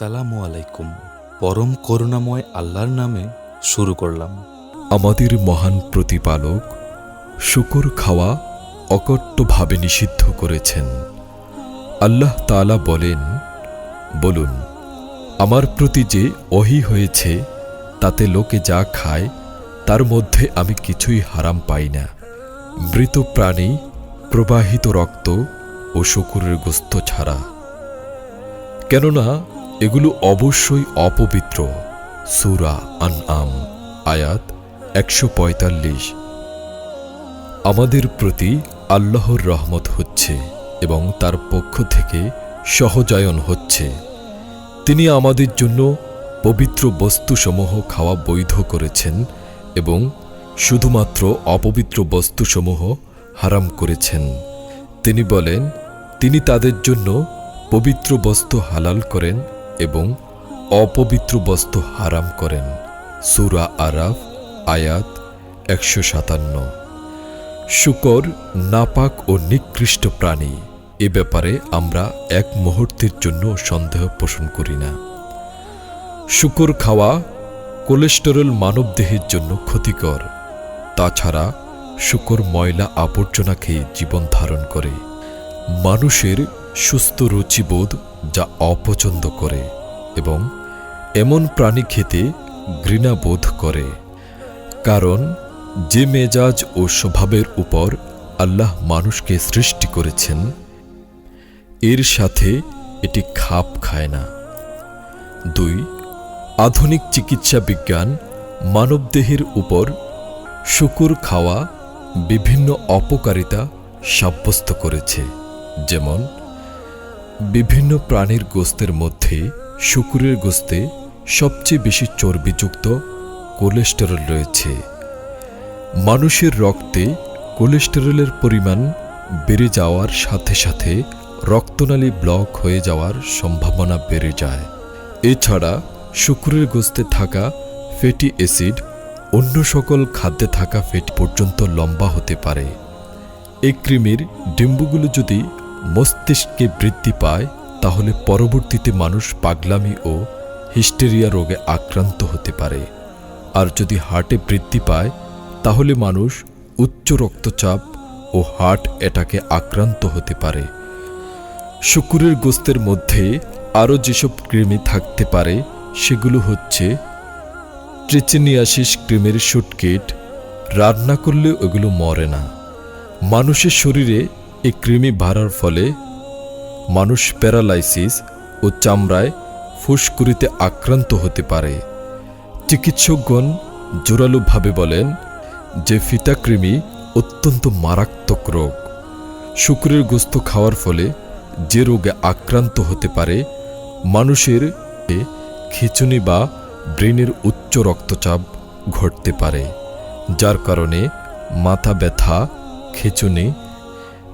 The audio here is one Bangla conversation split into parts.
আসসালামু আলাইকুম। পরম করুণাময় আল্লাহর নামে শুরু করলাম। আমাদের মহান প্রতিপালক শুকুর খাওয়া অকট্টভাবে নিষিদ্ধ করেছেন। আল্লাহ তাআলা বলেন, বলুন, আমার প্রতি যে অহি হয়েছে, তাতে লোকে যা খায়, তার মধ্যে আমি কিছুই হারাম পাই না। মৃত প্রাণী, প্রবাহিত রক্ত ও শুকুরের গোস্ত ছাড়া। কেননা এগুলো অবশ্যই অপবিত্র। সুরা আন আম আয়াত একশো পঁয়তাল্লিশ। আমাদের প্রতি আল্লাহর রহমত হচ্ছে এবং তার পক্ষ থেকে সহজায়ন হচ্ছে। তিনি আমাদের জন্য পবিত্র বস্তুসমূহ খাওয়া বৈধ করেছেন এবং শুধুমাত্র অপবিত্র বস্তুসমূহ হারাম করেছেন। তিনি বলেন, তিনি তাদের জন্য পবিত্র বস্তু হালাল করেন এবং অপবিত্র বস্তু হারাম করেন। সুরা আরাফ, আয়াত একশো সাতান্ন। শুকর, নাপাক ও নিকৃষ্ট প্রাণী, এ ব্যাপারে আমরা এক মুহূর্তের জন্য সন্দেহ পোষণ করি না। শুকর খাওয়া কোলেস্টেরল মানবদেহের জন্য ক্ষতিকর। তাছাড়া শুকর ময়লা আবর্জনা খেয়ে জীবন ধারণ করে। মানুষের সুস্থ রুচিবোধ যা অপছন্দ করে এবং এমন প্রাণী খেতে ঘৃণাবোধ করে। কারণ যে মেজাজ ও স্বভাবের উপর আল্লাহ মানুষকে সৃষ্টি করেছেন, এর সাথে এটি খাপ খায় না। দুই, আধুনিক চিকিৎসা বিজ্ঞান মানবদেহের উপর শুকুর খাওয়া বিভিন্ন অপকারিতা সাব্যস্ত করেছে, যেমন বিভিন্ন প্রাণীর গোস্তের মধ্যে শুকুরের গোস্তে সবচেয়ে বেশি চর্বিযুক্ত কোলেস্টেরল রয়েছে। মানুষের রক্তে কোলেস্টেরলের পরিমাণ বেড়ে যাওয়ার সাথে সাথে রক্তনালী ব্লক হয়ে যাওয়ার সম্ভাবনা বেড়ে যায়। এছাড়া শুকুরের গোস্তে থাকা ফ্যাটি অ্যাসিড অন্য সকল খাদ্যে থাকা ফ্যাটি পর্যন্ত লম্বা হতে পারে। এই কৃমির ডিম্বুগুলো যদি মস্তিষ্কে বৃদ্ধি পায়, তাহলে পরবর্তীতে মানুষ পাগলামি ও হিস্টেরিয়া রোগে আক্রান্ত হতে পারে। আর যদি হার্টে বৃদ্ধি পায়, তাহলে মানুষ উচ্চ রক্তচাপ ও হার্ট অ্যাটাকে আক্রান্ত হতে পারে। শুকুরের গোস্তের মধ্যে আরও যেসব কৃমি থাকতে পারে, সেগুলো হচ্ছে ট্রিচেনিয়াসিস ক্রিমের শুটকিট। রান্না করলে ওগুলো মরে না। মানুষের শরীরে এই কৃমি বাড়ার ফলে মানুষ প্যারালাইসিস ও চামড়ায় ফুসকুড়িতে আক্রান্ত হতে পারে। চিকিৎসকগণ জোরালোভাবে বলেন যে ফিতাকৃমি অত্যন্ত মারাত্মক রোগ। শুক্রের গোস্ত খাওয়ার ফলে যে রোগে আক্রান্ত হতে পারে, মানুষের খিচুনি বা ব্রেনের উচ্চ রক্তচাপ ঘটতে পারে, যার কারণে মাথা ব্যথা, খিচুনি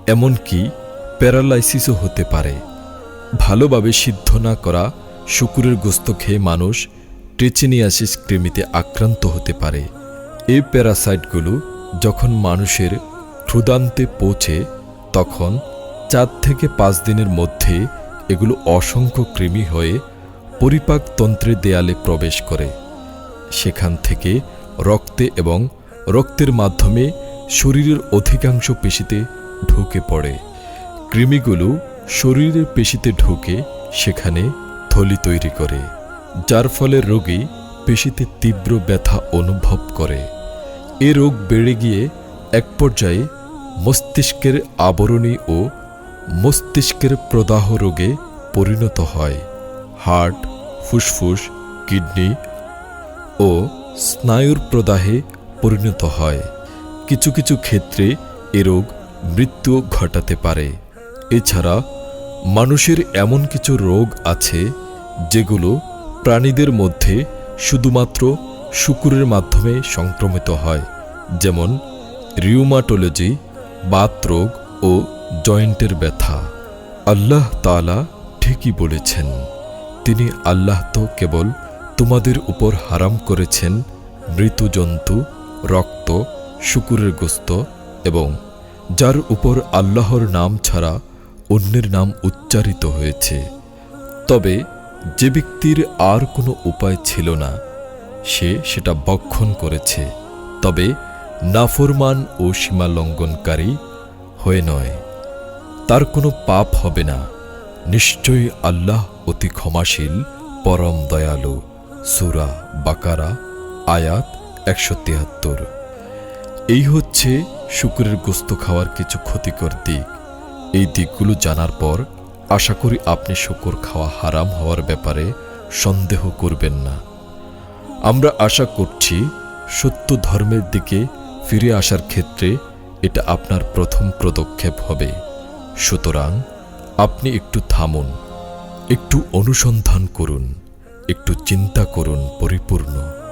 এমনকি প্যারালাইসিসও হতে পারে। ভালোভাবে সিদ্ধ না করা শুকুরের গোস্ত খেয়ে মানুষ ট্রেচিনিয়াসিস কৃমিতে আক্রান্ত হতে পারে। এই প্যারাসাইটগুলো যখন মানুষের ক্ষুদান্তে পৌঁছে, তখন চার থেকে পাঁচ দিনের মধ্যে এগুলো অসংখ্য কৃমি হয়ে পরিপাকতন্ত্রের দেয়ালে প্রবেশ করে। সেখান থেকে রক্তে এবং রক্তের মাধ্যমে শরীরের অধিকাংশ পেশিতে ঢুকে পড়ে। কৃমিগুলো শরীরের পেশিতে ঢুকে সেখানে থলি তৈরি করে, যার ফলে রোগী পেশিতে তীব্র ব্যথা অনুভব করে। এ রোগ বেড়ে গিয়ে এক পর্যায়ে মস্তিষ্কের আবরণী ও মস্তিষ্কের প্রদাহ রোগে পরিণত হয়। হার্ট, ফুসফুস, কিডনি ও স্নায়ুর প্রদাহে পরিণত হয়। কিছু কিছু ক্ষেত্রে এ রোগ মৃত্যু ঘটাতে পারে। এছাড়া, মানুষের এমন কিছু রোগ আছে, যেগুলো প্রাণীদের মধ্যে শুধুমাত্র শুকুরের মাধ্যমে সংক্রমিত হয়, যেমন রিউমাটোলজি বাত রোগ ও জয়েন্টের ব্যথা। আল্লাহ তালা ঠিকই বলেছেন, তিনি আল্লাহ তো কেবল তোমাদের উপর হারাম করেছেন মৃত জন্তু রক্ত, শুকুরের গোস্ত এবং যার উপর আল্লাহর নাম ছাড়া অন্যের নাম উচ্চারিত হয়েছে। তবে যে ব্যক্তির আর কোনো উপায় ছিল না, সে সেটা বক্ষণ করেছে। তবে নাফরমান ও সীমা লঙ্ঘনকারী হয়ে নয়। তার কোনো পাপ হবে না। নিশ্চয়ই আল্লাহ অতি ক্ষমাশীল, পরম দয়ালু। সুরা বাকারা, আয়াত একশো তিয়াত্তর। এই হচ্ছে শুকুরের গোস্ত খাওয়ার কিছু ক্ষতিকর দিক। এই দিকগুলো জানার পর আশা করি আপনি শুকুর খাওয়া হারাম হওয়ার ব্যাপারে সন্দেহ করবেন না। আমরা আশা করছি সত্য ধর্মের দিকে ফিরে আসার ক্ষেত্রে এটা আপনার প্রথম পদক্ষেপ হবে। সুতরাং আপনি একটু থামুন, একটু অনুসন্ধান করুন, একটু চিন্তা করুন পরিপূর্ণ।